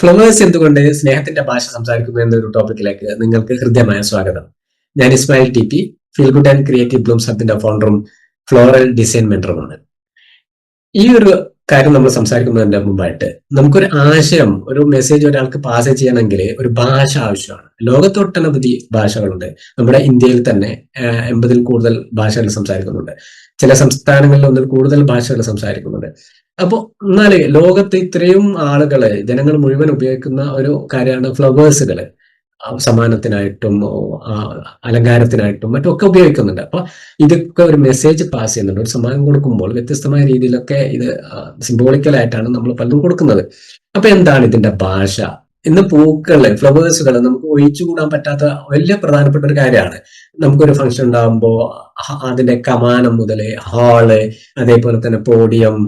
Flowers എന്തുകൊണ്ട് സ്നേഹത്തിന്റെ ഭാഷ സംസാരിക്കുന്നു എന്നൊരു ടോപ്പിക്കിലേക്ക് നിങ്ങൾക്ക് ഹൃദ്യമായ സ്വാഗതം. ഞാൻ Ismail T P feel good and creative blooms ഹബിന്റെ ഫൗണ്ടറും ഫ്ലോറൽ ഡിസൈൻ മെന്ററുമാണ് ഈ ഒരു കാര്യം നമ്മൾ സംസാരിക്കുന്നതിന്റെ മുമ്പായിട്ട് നമുക്കൊരു ആശയം ഒരു മെസ്സേജ് ഒരാൾക്ക് പാസ് ചെയ്യണമെങ്കിൽ ഒരു ഭാഷ ആവശ്യമാണ്. ലോകത്തൊട്ടനവധി ഭാഷകളുണ്ട്. നമ്മുടെ ഇന്ത്യയിൽ തന്നെ എൺപതിൽ കൂടുതൽ ഭാഷകൾ സംസാരിക്കുന്നുണ്ട്. ചില സംസ്ഥാനങ്ങളിൽ ഒന്നിൽ കൂടുതൽ ഭാഷകൾ സംസാരിക്കുന്നുണ്ട്. അപ്പോൾ എന്നാൽ ലോകത്ത് ഇത്രയും ആളുകളെ ജനങ്ങൾ മുഴുവൻ ഉപയോഗിക്കുന്ന ഒരു കാര്യമാണ് ഫ്ലവേഴ്സുകൾ. സമ്മാനത്തിനായിട്ടും അലങ്കാരത്തിനായിട്ടും മറ്റൊക്കെ ഉപയോഗിക്കുന്നുണ്ട്. അപ്പൊ ഇതൊക്കെ ഒരു മെസ്സേജ് പാസ് ചെയ്യുന്നുണ്ട്. ഒരു സമ്മാനം കൊടുക്കുമ്പോൾ വ്യത്യസ്തമായ രീതിയിലൊക്കെ ഇത് സിംബോളിക്കലായിട്ടാണ് നമ്മൾ പലതും കൊടുക്കുന്നത്. അപ്പൊ എന്താണ് ഇതിന്റെ ഭാഷ? ഇന്ന് പൂക്കൾ ഫ്ലവേഴ്സുകൾ നമുക്ക് ഒഴിച്ചുകൂടാൻ പറ്റാത്ത വലിയ പ്രധാനപ്പെട്ട ഒരു കാര്യമാണ്. നമുക്കൊരു ഫംഗ്ഷൻ ഉണ്ടാകുമ്പോൾ അതിന്റെ കമാനം മുതൽ ഹാൾ അതേപോലെ തന്നെ പോഡിയം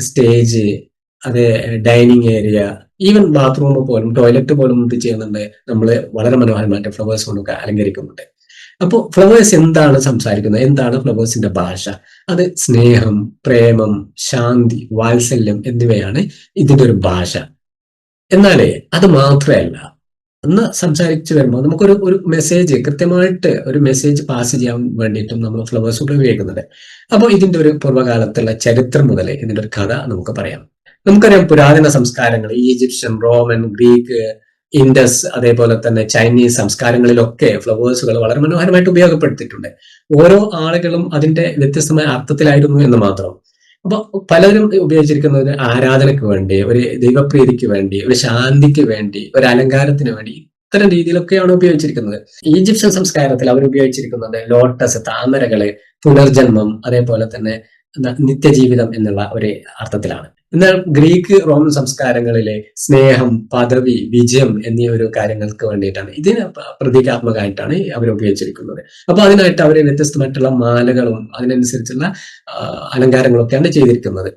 സ്റ്റേജ് അതേ ഡൈനിങ് ഏരിയ ഈവൻ ബാത്റൂം പോലും ടോയ്ലറ്റ് പോലും ഇത് ചെയ്യുന്നുണ്ട്. നമ്മൾ വളരെ മനോഹരമായിട്ട് ഫ്ലവേഴ്സ് കൊണ്ടൊക്കെ അലങ്കരിക്കുന്നുണ്ട്. അപ്പോൾ ഫ്ലവേഴ്സ് എന്താണ് സംസാരിക്കുന്നത്? എന്താണ് ഫ്ലവേഴ്സിന്റെ ഭാഷ? അത് സ്നേഹം പ്രേമം ശാന്തി വാത്സല്യം എന്നിവയാണ് ഇതിന്റെ ഒരു ഭാഷ. എന്നാലേ അത് മാത്രമല്ല ഒന്ന് സംസാരിച്ചു വരുമ്പോൾ നമുക്കൊരു ഒരു മെസ്സേജ് കൃത്യമായിട്ട് ഒരു മെസ്സേജ് പാസ് ചെയ്യാൻ വേണ്ടിയിട്ടും നമ്മൾ ഫ്ലവേഴ്സ് ഉപയോഗിക്കുന്നത് അപ്പോൾ ഇതിന്റെ ഒരു പൂർവകാലത്തുള്ള ചരിത്രം മുതൽ ഇതിന്റെ ഒരു കഥ നമുക്ക് പറയാം. നമുക്കറിയാം പുരാതന സംസ്കാരങ്ങൾ ഈജിപ്ഷ്യൻ റോമൻ ഗ്രീക്ക് ഇൻഡസ് അതേപോലെ തന്നെ ചൈനീസ് സംസ്കാരങ്ങളിലൊക്കെ ഫ്ലവേഴ്സുകൾ വളരെ മനോഹരമായിട്ട് ഉപയോഗപ്പെടുത്തിയിട്ടുണ്ട്. ഓരോ ആളുകളും അതിന്റെ വ്യത്യസ്തമായ അർത്ഥത്തിലായിരുന്നു എന്ന് മാത്രം. അപ്പൊ പലരും ഉപയോഗിച്ചിരിക്കുന്നത് ആരാധനയ്ക്ക് വേണ്ടി ഒരു ദൈവപ്രീതിക്ക് വേണ്ടി ഒരു ശാന്തിക്ക് വേണ്ടി ഒരു അലങ്കാരത്തിന് വേണ്ടി ഇത്തരം രീതിയിലൊക്കെയാണ് ഉപയോഗിച്ചിരിക്കുന്നത്. ഈജിപ്ഷ്യൻ സംസ്കാരത്തിൽ അവർ ഉപയോഗിച്ചിരിക്കുന്നത് ലോട്ടസ് താമരകൾ പുനർജന്മം അതേപോലെ തന്നെ നിത്യജീവിതം എന്നുള്ള ഒരു അർത്ഥത്തിലാണ്. എന്നാൽ ഗ്രീക്ക് റോമൻ സംസ്കാരങ്ങളിലെ സ്നേഹം പദവി വിജയം എന്നീ ഒരു കാര്യങ്ങൾക്ക് വേണ്ടിയിട്ടാണ്. ഇതിന് പ്രതീകാത്മകമായിട്ടാണ് അവർ ഉപയോഗിച്ചിരിക്കുന്നത്. അപ്പൊ അതിനായിട്ട് അവർ വ്യത്യസ്തമായിട്ടുള്ള മാലകളും അതിനനുസരിച്ചുള്ള അലങ്കാരങ്ങളൊക്കെയാണ് ചെയ്തിരിക്കുന്നത്.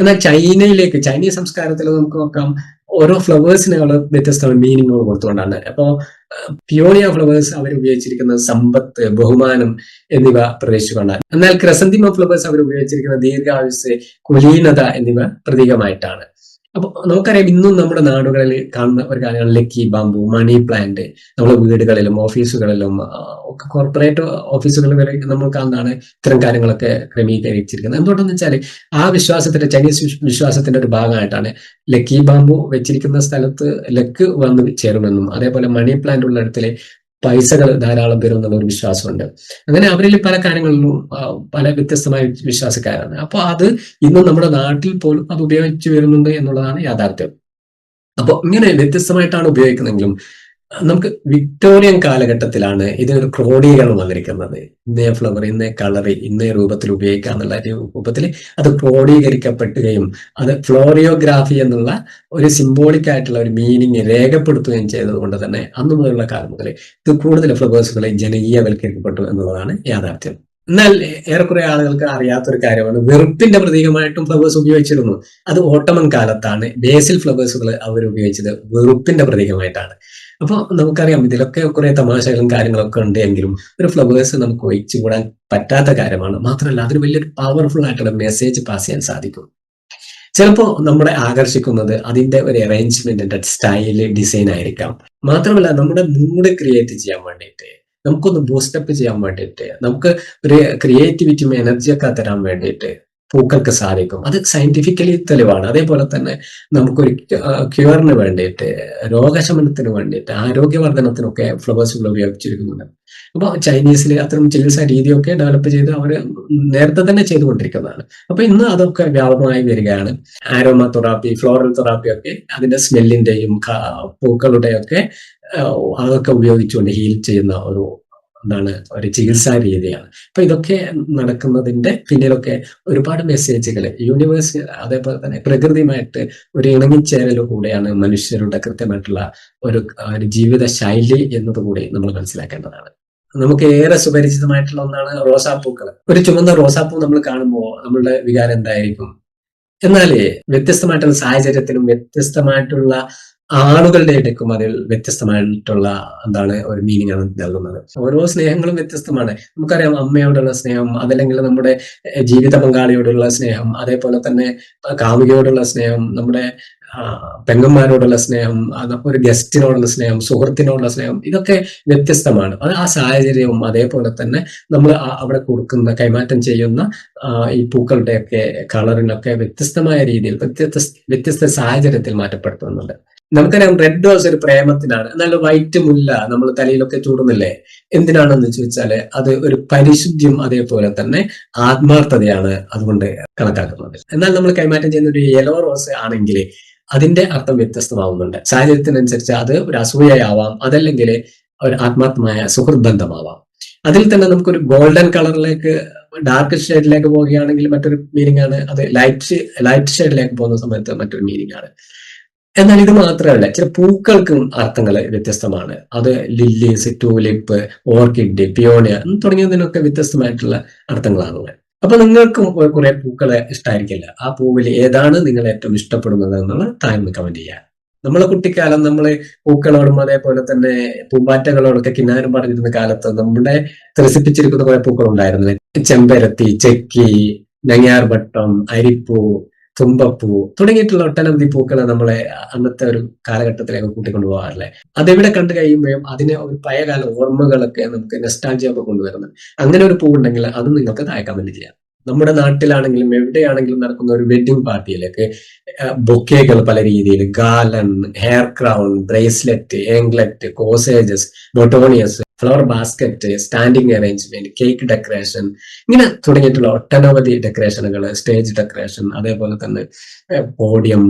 എന്നാൽ ചൈനയിലേക്ക് ചൈനീസ് സംസ്കാരത്തിൽ നമുക്ക് നോക്കാം. ഓരോ ഫ്ലവേഴ്സിന് അവൾ വ്യത്യസ്ത മീനിങ്ങുകൾ കൊടുത്തുകൊണ്ടാണ്. അപ്പോ പിയോണിയ ഫ്ലവേഴ്സ് അവർ ഉപയോഗിച്ചിരിക്കുന്ന സമ്പത്ത് ബഹുമാനം എന്നിവ പ്രവേശിച്ചുകൊണ്ടാണ് എന്നാൽ ക്രസന്തിമ ഫ്ലവേഴ്സ് അവർ ഉപയോഗിച്ചിരിക്കുന്ന ദീർഘായുസ് കുലീനത എന്നിവ പ്രതീകമായിട്ടാണ്. അപ്പൊ നമുക്കറിയാം ഇന്നും നമ്മുടെ നാടുകളിൽ കാണുന്ന ഒരു കാര്യമാണ് ലക്കി ബാമ്പു മണി പ്ലാന്റ്. നമ്മുടെ വീടുകളിലും ഓഫീസുകളിലും ഒക്കെ കോർപ്പറേറ്റ് ഓഫീസുകളിൽ വരെ നമ്മൾ കാണുന്നതാണ് ഇത്തരം കാര്യങ്ങളൊക്കെ ക്രമീകരിച്ചിരിക്കുന്നത്. എന്തുകൊണ്ടെന്ന് വെച്ചാൽ ആ വിശ്വാസത്തിന്റെ ചൈനീസ് വിശ്വാസത്തിന്റെ ഒരു ഭാഗമായിട്ടാണ് ലക്കി ബാമ്പു വെച്ചിരിക്കുന്ന സ്ഥലത്ത് ലക്ക് വന്ന് ചേരുമെന്നും അതേപോലെ മണി പ്ലാന്റ് ഉള്ള ഇടത്തിലെ പൈസകൾ ധാരാളം പേരും എന്നുള്ള ഒരു വിശ്വാസമുണ്ട്. അങ്ങനെ അവരിൽ പല കാര്യങ്ങളിലും പല വ്യത്യസ്തമായ വിശ്വാസക്കാരാണ്. അപ്പോൾ അത് ഇന്നും നമ്മുടെ നാട്ടിൽ പോലും അത് ഉപയോഗിച്ചു വരുന്നുണ്ട് എന്നുള്ളതാണ് യാഥാർത്ഥ്യം. അപ്പോൾ ഇങ്ങനെ വ്യത്യസ്തമായിട്ടാണ് ഉപയോഗിക്കുന്നതെങ്കിലും നമുക്ക് വിക്ടോറിയൻ കാലഘട്ടത്തിലാണ് ഇതിനൊരു ക്രോഡീകരണം വന്നിരിക്കുന്നത്. ഇന്നേ ഫ്ലവർ ഇന്നേ കളർ ഇന്നേ രൂപത്തിൽ ഉപയോഗിക്കുക എന്നുള്ള രൂപത്തിൽ അത് ക്രോഡീകരിക്കപ്പെടുകയും അത് ഫ്ലോറിയോഗ്രാഫി എന്നുള്ള ഒരു സിംബോളിക് ആയിട്ടുള്ള ഒരു മീനിങ് രേഖപ്പെടുത്തുകയും ചെയ്തതുകൊണ്ട് തന്നെ അന്ന് മുതലുള്ള കാലം മുതൽ ഇത് കൂടുതൽ ഫ്ലവേഴ്സുകളെ ജനകീയവൽക്കരിക്കപ്പെട്ടു എന്നുള്ളതാണ് യാഥാർത്ഥ്യം. എന്നാൽ ഏറെക്കുറെ ആളുകൾക്ക് അറിയാത്തൊരു കാര്യമാണ്. വെറുപ്പിന്റെ പ്രതീകമായിട്ടും ഫ്ലവേഴ്സ് ഉപയോഗിച്ചിരുന്നു. അത് ഓട്ടമൻ കാലത്താണ്. ബേസിൽ ഫ്ലവേഴ്സുകൾ അവർ ഉപയോഗിച്ചത് വെറുപ്പിന്റെ പ്രതീകമായിട്ടാണ്. അപ്പൊ നമുക്കറിയാം ഇതിലൊക്കെ കുറെ തമാശകളും കാര്യങ്ങളൊക്കെ ഉണ്ട് എങ്കിലും ഒരു ഫ്ലവേഴ്സ് നമുക്ക് ഒഴിച്ചുകൂടാൻ പറ്റാത്ത കാര്യമാണ്. മാത്രമല്ല അതിന് വലിയൊരു പവർഫുൾ ആയിട്ടുള്ള മെസ്സേജ് പാസ് ചെയ്യാൻ സാധിക്കും. ചിലപ്പോൾ നമ്മളെ ആകർഷിക്കുന്നത് അതിന്റെ ഒരു അറേഞ്ച്മെന്റിന്റെ സ്റ്റൈൽ ഡിസൈൻ ആയിരിക്കാം. മാത്രമല്ല നമ്മുടെ മൂഡ് ക്രിയേറ്റ് ചെയ്യാൻ വേണ്ടിയിട്ട് നമുക്കൊന്ന് ബൂസ്റ്റപ്പ് ചെയ്യാൻ വേണ്ടിയിട്ട് നമുക്ക് ഒരു എനർജി എനർജിയൊക്കെ തരാൻ വേണ്ടിയിട്ട് പൂക്കൾക്ക് സാധിക്കും. അത് സയന്റിഫിക്കലി തെളിവാണ്. അതേപോലെ തന്നെ നമുക്കൊരു ക്യൂറിന് വേണ്ടിയിട്ട് രോഗശമനത്തിന് വേണ്ടിയിട്ട് ആരോഗ്യവർദ്ധനത്തിനൊക്കെ ഫ്ലവേഴ്സുകൾ ഉപയോഗിച്ചിരിക്കുന്നുണ്ട്. അപ്പോൾ ചൈനീസിൽ അത്തരം ചികിത്സാ രീതിയൊക്കെ ഡെവലപ്പ് ചെയ്ത് അവർ നേരത്തെ തന്നെ ചെയ്തുകൊണ്ടിരിക്കുന്നതാണ്. അപ്പൊ ഇന്ന് അതൊക്കെ വ്യാപകമായി വരികയാണ്. ആരോമ തെറാപ്പി ഫ്ലോറൽ തെറാപ്പി ഒക്കെ അതിന്റെ സ്മെല്ലിന്റെയും പൂക്കളുടെയൊക്കെ അതൊക്കെ ഉപയോഗിച്ചുകൊണ്ട് ഹീൽ ചെയ്യുന്ന ഒരു എന്താണ് ഒരു ചികിത്സാ രീതിയാണ്. അപ്പൊ ഇതൊക്കെ നടക്കുന്നതിന്റെ പിന്നിലൊക്കെ ഒരുപാട് മെസ്സേജുകൾ യൂണിവേഴ്സ് അതേപോലെ തന്നെ പ്രകൃതിയുമായിട്ട് ഒരു ഇണങ്ങിച്ചേരൽ കൂടെയാണ് മനുഷ്യരുടെ കൃത്യമായിട്ടുള്ള ഒരു ഒരു ജീവിത ശൈലി എന്നതുകൂടി നമ്മൾ മനസ്സിലാക്കേണ്ടതാണ്. നമുക്ക് ഏറെ സുപരിചിതമായിട്ടുള്ള ഒന്നാണ് റോസാപ്പൂക്കൾ ഒരു ചുമന്ന റോസാപ്പൂ നമ്മൾ കാണുമ്പോൾ നമ്മളുടെ വികാരം എന്തായിരിക്കും? എന്നാലേ വ്യത്യസ്തമായിട്ടുള്ള സാഹചര്യത്തിലും വ്യത്യസ്തമായിട്ടുള്ള ആളുകളുടെ ഇടയ്ക്കും അതിൽ വ്യത്യസ്തമായിട്ടുള്ള എന്താണ് ഒരു മീനിങ് ആണ് നൽകുന്നത്. ഓരോ സ്നേഹങ്ങളും വ്യത്യസ്തമാണ്. നമുക്കറിയാം അമ്മയോടുള്ള സ്നേഹം അതല്ലെങ്കിൽ നമ്മുടെ ജീവിത പങ്കാളിയോടുള്ള സ്നേഹം അതേപോലെ തന്നെ കാമുകിയോടുള്ള സ്നേഹം നമ്മുടെ പെങ്ങന്മാരോടുള്ള സ്നേഹം അതൊക്കെ ഒരു ഗസ്റ്റിനോടുള്ള സ്നേഹം സുഹൃത്തിനോടുള്ള സ്നേഹം ഇതൊക്കെ വ്യത്യസ്തമാണ്. അത് ആ സാഹചര്യവും അതേപോലെ തന്നെ നമ്മൾ അവിടെ കൊടുക്കുന്ന കൈമാറ്റം ചെയ്യുന്ന ഈ പൂക്കളുടെയൊക്കെ കളറിനൊക്കെ വ്യത്യസ്തമായ രീതിയിൽ വ്യത്യസ്ത വ്യത്യസ്ത സാഹചര്യത്തിൽ മാറ്റപ്പെടുത്തുന്നുണ്ട്. നമുക്കറിയാം റെഡ് റോസ് ഒരു പ്രേമത്തിനാണ്. എന്നാൽ വൈറ്റ് മുല്ല നമ്മൾ തലയിലൊക്കെ ചൂടുന്നില്ലേ? എന്തിനാണെന്ന് ചോദിച്ചാൽ അത് ഒരു പരിശുദ്ധ്യം അതേപോലെ തന്നെ ആത്മാർത്ഥതയാണ് അതുകൊണ്ട് കണക്കാക്കുന്നത്. എന്നാൽ നമ്മൾ കൈമാറ്റം ചെയ്യുന്ന ഒരു യെല്ലോ റോസ് ആണെങ്കിൽ അതിന്റെ അർത്ഥം വ്യത്യസ്തമാവുന്നുണ്ട്. സാഹചര്യത്തിനനുസരിച്ച് അത് ഒരു അസൂയയാവാം അതല്ലെങ്കിൽ ഒരു ആത്മാർത്ഥമായ സുഹൃത് ബന്ധമാവാം അതിൽ തന്നെ നമുക്കൊരു ഗോൾഡൻ കളറിലേക്ക് ഡാർക്ക് ഷെയ്ഡിലേക്ക് പോവുകയാണെങ്കിൽ മറ്റൊരു മീനിങ് ആണ് അത് ലൈറ്റ് ലൈറ്റ് ഷെയ്ഡിലേക്ക് പോകുന്ന സമയത്ത് മറ്റൊരു മീനിങ് ആണ് എന്നാൽ ഇത് മാത്രമല്ല ചില പൂക്കൾക്കും അർത്ഥങ്ങൾ വ്യത്യസ്തമാണ്. അത് ലില്ലീസ് ടൂലിപ്പ് ഓർക്കിഡ് പിയോണിയ തുടങ്ങിയതിനൊക്കെ വ്യത്യസ്തമായിട്ടുള്ള അർത്ഥങ്ങളാണ് അപ്പൊ നിങ്ങൾക്കും കുറെ പൂക്കളെ ഇഷ്ടമായിരിക്കില്ല ആ പൂവിൽ ഏതാണ് നിങ്ങൾ ഏറ്റവും ഇഷ്ടപ്പെടുന്നത് എന്നുള്ള താഴ്ന്ന് കമന്റ് ചെയ്യാം. നമ്മളെ കുട്ടിക്കാലം നമ്മൾ പൂക്കളോടും അതേപോലെ തന്നെ പൂമ്പാറ്റകളോടൊക്കെ കിന്നാരം പറഞ്ഞിരുന്ന കാലത്ത് നമ്മുടെ ത്രസിപ്പിച്ചിരിക്കുന്ന കുറെ പൂക്കൾ ഉണ്ടായിരുന്നു ചെമ്പരത്തി ചെക്കി നങ്ങാർവട്ടം അരിപ്പൂ തുമ്പപ്പൂ തുടങ്ങിയിട്ടുള്ള ഒട്ടനവധി പൂക്കളെ നമ്മളെ അന്നത്തെ ഒരു കാലഘട്ടത്തിലേക്ക് കൂട്ടിക്കൊണ്ടു പോകാറില്ലേ? അതെവിടെ കണ്ടു കഴിയുമ്പോഴും അതിനെ ഒരു പഴയകാല ഓർമ്മകളൊക്കെ നമുക്ക് നെസ്റ്റാൾജിയൊക്കെ കൊണ്ടുവരുന്നത്. അങ്ങനെ ഒരു പൂ ഉണ്ടെങ്കിൽ അത് നിങ്ങൾക്ക് താഴെ കമന്റ് ചെയ്യാം. നമ്മുടെ നാട്ടിലാണെങ്കിലും എവിടെയാണെങ്കിലും നടക്കുന്ന ഒരു വെഡിങ് പാർട്ടിയിലേക്ക് ബൊക്കേകൾ പല രീതിയിൽ garland hair crown bracelet anklet corsages boutonnieres flower basket standing arrangement cake decoration ഇങ്ങനെ തുടങ്ങിയിട്ടുള്ള ഒട്ടനവധി ഡെക്കറേഷനുകൾ സ്റ്റേജ് ഡെക്കറേഷൻ അതേപോലെ തന്നെ പോഡിയം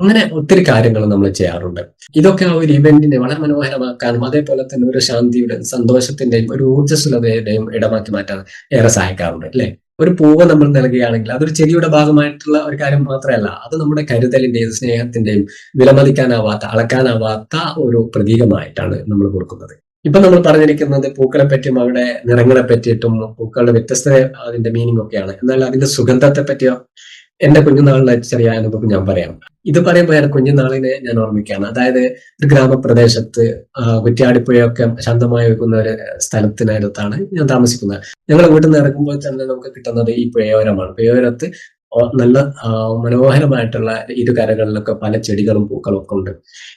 അങ്ങനെ ഒത്തിരി കാര്യങ്ങൾ നമ്മൾ ചെയ്യാറുണ്ട്. ഇതൊക്കെ ആ ഒരു ഇവന്റിനെ വളരെ മനോഹരമാക്കാനും അതേപോലെ തന്നെ ഒരു ശാന്തിയുടെ സന്തോഷത്തിന്റെയും ഒരു ഊർജസ്വലതയുടെയും ഇടമാക്കി മാറ്റാൻ ഏറെ സഹായിക്കാറുണ്ട് അല്ലെ? ഒരു പൂവ് നമ്മൾ നൽകുകയാണെങ്കിൽ അതൊരു ചെടിയുടെ ഭാഗമായിട്ടുള്ള ഒരു കാര്യം മാത്രമല്ല അത് നമ്മുടെ കരുതലിന്റെയും സ്നേഹത്തിന്റെയും വിലമതിക്കാനാവാത്ത അളക്കാനാവാത്ത ഒരു പ്രതീകമായിട്ടാണ് നമ്മൾ കൊടുക്കുന്നത്. ഇപ്പൊ നമ്മൾ പറഞ്ഞിരിക്കുന്നത് പൂക്കളെ പറ്റിയും അവരുടെ നിറങ്ങളെ പറ്റിയിട്ടും പൂക്കളുടെ വ്യത്യസ്ത അതിന്റെ മീനിങ് ഒക്കെയാണ്. എന്നാൽ അതിന്റെ സുഗന്ധത്തെ പറ്റിയോ എന്റെ കുഞ്ഞുനാളിലെ ചെറിയ അനുഭവം ഞാൻ പറയാം. ഇത് പറയുമ്പോൾ ഞാൻ കുഞ്ഞുനാളിനെ ഞാൻ ഓർമ്മിക്കുകയാണ്. അതായത് ഒരു ഗ്രാമപ്രദേശത്ത് കുറ്റിയാടിപ്പുഴയൊക്കെ ശാന്തമായി വെക്കുന്ന ഒരു സ്ഥലത്തിനടുത്താണ് ഞാൻ താമസിക്കുന്നത്. ഞങ്ങൾ വീട്ടിൽ നിന്ന് ഇറങ്ങുമ്പോൾ തന്നെ നമുക്ക് കിട്ടുന്നത് ഈ പുഴയോരമാണ്. പുഴയോരത്ത് നല്ല മനോഹരമായിട്ടുള്ള ഇരുകരകളിലൊക്കെ പല ചെടികളും പൂക്കളും ഒക്കെ ഉണ്ട്.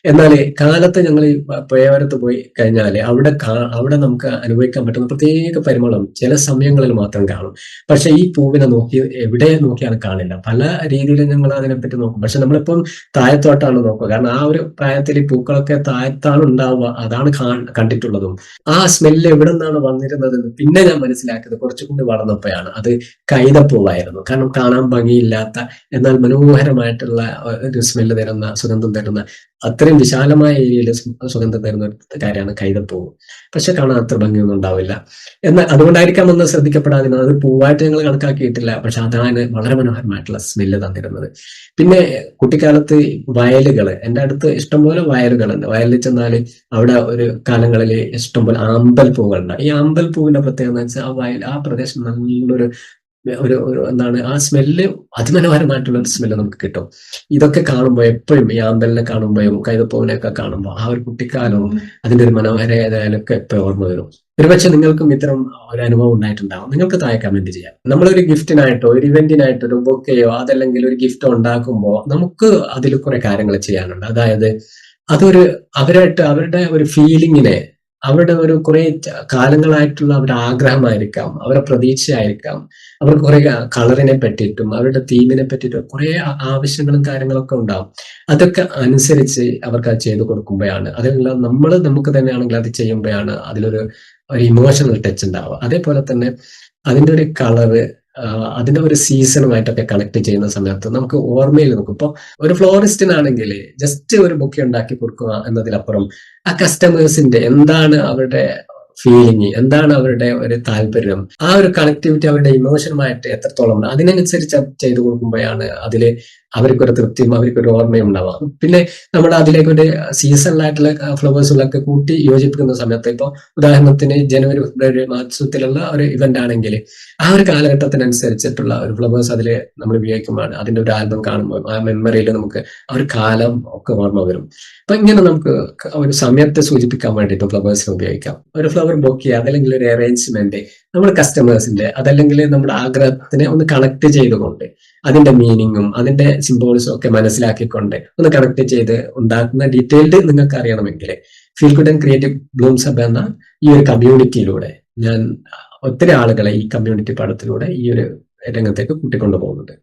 എന്നാൽ കാലത്ത് ഞങ്ങൾ പുഴയോരത്ത് പോയി കഴിഞ്ഞാൽ അവിടെ അവിടെ നമുക്ക് അനുഭവിക്കാൻ പറ്റുന്ന പ്രത്യേക പരിമളം ചില സമയങ്ങളിൽ മാത്രം കാണും. പക്ഷെ ഈ പൂവിനെ നോക്കി എവിടെ നോക്കിയാലും കാണില്ല പല രീതിയിലും ഞങ്ങൾ അതിനെപ്പറ്റി നോക്കും. പക്ഷെ നമ്മളിപ്പം താഴത്തോട്ടാണ് നോക്കുക. കാരണം ആ ഒരു പ്രായത്തിൽ ഈ പൂക്കളൊക്കെ താഴത്താണ് ഉണ്ടാവുക അതാണ് കണ്ടിട്ടുള്ളതും. ആ സ്മെല്ല് എവിടെ നിന്നാണ് വന്നിരുന്നത് പിന്നെ ഞാൻ മനസ്സിലാക്കിയത് കുറച്ചുകൂടി വളർന്നപ്പോഴാണ്. അത് കൈതപ്പൂവായിരുന്നു. കാരണം കാണാൻ ഭംഗിയില്ലാത്ത എന്നാൽ മനോഹരമായിട്ടുള്ള ഒരു സ്മെല്ല് തരുന്ന സുഗന്ധം തരുന്ന അത്രയും വിശാലമായ ഏരിയയിൽ സുഗന്ധം തരുന്ന ഒരു കാര്യമാണ് കൈതപ്പൂവ് പക്ഷെ കാണാൻ അത്ര ഭംഗിയൊന്നും ഉണ്ടാവില്ല. എന്നാൽ അതുകൊണ്ടായിരിക്കാം ഒന്ന് ശ്രദ്ധിക്കപ്പെടാതിരുന്നത്. അത് പൂവായിട്ട് ഞങ്ങൾ കണക്കാക്കിയിട്ടില്ല. പക്ഷെ അതാണ് വളരെ മനോഹരമായിട്ടുള്ള സ്മെല്ല് തന്നിരുന്നത്. പിന്നെ കുട്ടിക്കാലത്ത് വയലുകൾ എന്റെ അടുത്ത് ഇഷ്ടംപോലെ വയലുകളുണ്ട്. വയലിൽ ചെന്നാൽ അവിടെ ഒരു കാലങ്ങളിൽ ഇഷ്ടംപോലെ ആമ്പൽ പൂവുകളുണ്ട് ഈ ആമ്പൽ പൂവിന്റെ പ്രത്യേകത വെച്ചാൽ ആ വയൽ ആ പ്രദേശം നല്ലൊരു ഒരു എന്താണ് ആ സ്മെല്ല് അതിമനോഹരമായിട്ടുള്ള ഒരു സ്മെല്ല് നമുക്ക് കിട്ടും. ഇതൊക്കെ കാണുമ്പോൾ എപ്പോഴും ഈ ആമ്പലിനെ കാണുമ്പോഴും കൈതപ്പൂവിനെയൊക്കെ കാണുമ്പോൾ ആ ഒരു കുട്ടിക്കാലവും അതിന്റെ ഒരു മനോഹരതയിലൊക്കെ എപ്പോഴും ഓർമ്മ വരും. ഒരുപക്ഷെ നിങ്ങൾക്കും ഇത്തരം ഒരു അനുഭവം ഉണ്ടായിട്ടുണ്ടാവും. നിങ്ങൾക്ക് താഴെ കമന്റ് ചെയ്യാം. നമ്മളൊരു ഗിഫ്റ്റിനായിട്ടോ ഒരു ഇവന്റിനായിട്ടോ ഒരു ബൊക്കെയോ അതല്ലെങ്കിൽ ഒരു ഗിഫ്റ്റോ ഉണ്ടാക്കുമ്പോൾ നമുക്ക് അതിൽ കുറെ കാര്യങ്ങൾ ചെയ്യാനുണ്ട്. അതായത് അതൊരു അവരായിട്ട് അവരുടെ ഒരു ഫീലിങ്ങിനെ അവരുടെ ഒരു കുറെ കാലങ്ങളായിട്ടുള്ള അവരുടെ ആഗ്രഹമായിരിക്കാം അവരുടെ പ്രതീക്ഷയായിരിക്കാം. അവർ കുറെ കളറിനെ പറ്റിയിട്ടും അവരുടെ തീമിനെ പറ്റിയിട്ടും കുറെ ആവശ്യങ്ങളും കാര്യങ്ങളൊക്കെ ഉണ്ടാവും. അതൊക്കെ അനുസരിച്ച് അവർക്ക് അത് ചെയ്തു കൊടുക്കുമ്പോഴാണ്. അതല്ല നമ്മൾ നമുക്ക് തന്നെയാണെങ്കിൽ അത് ചെയ്യുമ്പോഴാണ് അതിലൊരു ഒരു ഇമോഷണൽ ടച്ച് ഉണ്ടാവുക. അതേപോലെ തന്നെ അതിന്റെ ഒരു കളറ് അതിന്റെ ഒരു സീസണുമായിട്ടൊക്കെ കണക്ട് ചെയ്യുന്ന സമയത്ത് നമുക്ക് ഓർമ്മയിൽ നോക്കും ഇപ്പൊ ഒരു ഫ്ലോറിസ്റ്റിനാണെങ്കിൽ ജസ്റ്റ് ഒരു ബുക്ക് ഉണ്ടാക്കി കൊടുക്കുക എന്നതിലപ്പുറം ആ കസ്റ്റമേഴ്സിന്റെ എന്താണ് അവരുടെ ഫീലിംഗ് എന്താണ് അവരുടെ ഒരു താല്പര്യം? ആ ഒരു കണക്ടിവിറ്റി അവരുടെ ഇമോഷനുമായിട്ട് എത്രത്തോളം ഉണ്ട്? അതിനനുസരിച്ച് ചെയ്തു കൊടുക്കുമ്പോഴാണ് അതിൽ അവർക്കൊരു തൃപ്തിയും അവർക്കൊരു ഓർമ്മയും ഉണ്ടാവാം പിന്നെ നമ്മൾ അതിലേക്ക് ഒരു സീസണിലായിട്ടുള്ള ഫ്ലവേഴ്സുകളൊക്കെ കൂട്ടി യോജിപ്പിക്കുന്ന സമയത്ത് ഇപ്പോൾ ഉദാഹരണത്തിന് ജനുവരി ഫെബ്രുവരി മാസത്തിലുള്ള ഒരു ഇവന്റ് ആണെങ്കിൽ ആ ഒരു കാലഘട്ടത്തിനനുസരിച്ചിട്ടുള്ള ഒരു ഫ്ലവേഴ്സ് അതിൽ നമ്മൾ ഉപയോഗിക്കുമ്പോൾ അതിന്റെ ഒരു ആൽബം കാണുമ്പോൾ ആ മെമ്മറിയിൽ നമുക്ക് ആ ഒരു കാലം ഒക്കെ ഓർമ്മ വരും. അപ്പൊ ഇങ്ങനെ നമുക്ക് ഒരു സമയത്തെ സൂചിപ്പിക്കാൻ വേണ്ടിയിട്ട് ഫ്ലവേഴ്സിനെ ഉപയോഗിക്കാം. ഒരു ബൊക്കെ അതല്ലെങ്കിൽ ഒരു അറേഞ്ച്മെന്റ് നമ്മുടെ കസ്റ്റമേഴ്സിന്റെ അതല്ലെങ്കിൽ നമ്മുടെ ആഗ്രഹത്തിനെ ഒന്ന് കണക്ട് ചെയ്തുകൊണ്ട് അതിന്റെ മീനിങ്ങും അതിന്റെ സിംബോൾസും ഒക്കെ മനസ്സിലാക്കിക്കൊണ്ട് ഒന്ന് കണക്ട് ചെയ്ത് ഉണ്ടാക്കുന്ന ഡീറ്റെയിൽഡ് നിങ്ങൾക്ക് അറിയണമെങ്കിൽ Feel Good and Creative Blooms Hub എന്ന ഈ ഒരു കമ്മ്യൂണിറ്റിയിലൂടെ ഞാൻ ഒത്തിരി ആളുകളെ ഈ കമ്മ്യൂണിറ്റി പടത്തിലൂടെ ഈ ഒരു രംഗത്തേക്ക് കൂട്ടിക്കൊണ്ടു പോകുന്നുണ്ട്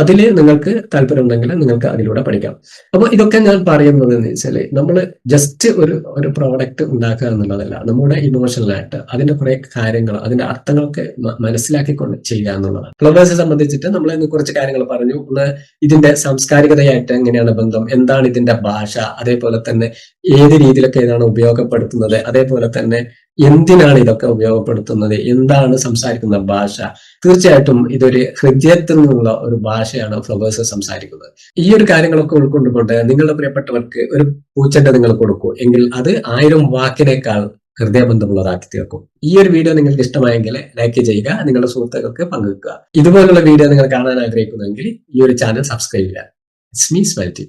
അതിൽ നിങ്ങൾക്ക് താല്പര്യമുണ്ടെങ്കിൽ നിങ്ങൾക്ക് അതിലൂടെ പഠിക്കാം. അപ്പോൾ ഇതൊക്കെ ഞാൻ പറയുന്നത് എന്ന് വെച്ചാൽ നമ്മൾ ജസ്റ്റ് ഒരു ഒരു പ്രോഡക്റ്റ് ഉണ്ടാക്കുക എന്നുള്ളതല്ല നമ്മുടെ ഇമോഷണലായിട്ട് അതിന്റെ കുറെ കാര്യങ്ങൾ അതിന്റെ അർത്ഥങ്ങളൊക്കെ മനസ്സിലാക്കിക്കൊണ്ട് ചെയ്യുക എന്നുള്ളതാണ്. ഫ്ലവേഴ്സിനെ സംബന്ധിച്ചിട്ട് നമ്മൾ ഇന്ന് കുറച്ച് കാര്യങ്ങൾ പറഞ്ഞു. ഒന്ന് ഇതിന്റെ സാംസ്കാരികതയായിട്ട് എങ്ങനെയാണ് ബന്ധം എന്താണ് ഇതിന്റെ ഭാഷ അതേപോലെ തന്നെ ഏത് രീതിയിലൊക്കെ ഇതാണ് ഉപയോഗപ്പെടുത്തുന്നത് അതേപോലെ തന്നെ എന്തിനാണ് ഇതൊക്കെ ഉപയോഗപ്പെടുത്തുന്നത്? എന്താണ് സംസാരിക്കുന്ന ഭാഷ? തീർച്ചയായിട്ടും ഇതൊരു ഹൃദയത്തിൽ നിന്നുള്ള ഒരു ഭാഷയാണ് ഫ്ലവേഴ്സ് സംസാരിക്കുന്നത്. ഈ ഒരു കാര്യങ്ങളൊക്കെ ഉൾക്കൊണ്ടുകൊണ്ട് നിങ്ങളുടെ പ്രിയപ്പെട്ടവർക്ക് ഒരു പൂച്ചട്ട നിങ്ങൾ കൊടുക്കൂ. എങ്കിൽ അത് ആയിരം വാക്കിനേക്കാൾ ഹൃദയബന്ധമുള്ളതാക്കി തീർക്കും. ഈ ഒരു വീഡിയോ നിങ്ങൾക്ക് ഇഷ്ടമായെങ്കിൽ ലൈക്ക് ചെയ്യുക നിങ്ങളുടെ സുഹൃത്തുക്കൾക്ക് പങ്കുവെക്കുക. ഇതുപോലുള്ള വീഡിയോ നിങ്ങൾ കാണാൻ ആഗ്രഹിക്കുന്നുവെങ്കിൽ ഈ ഒരു ചാനൽ സബ്സ്ക്രൈബ് ചെയ്യുക. It's me Smile T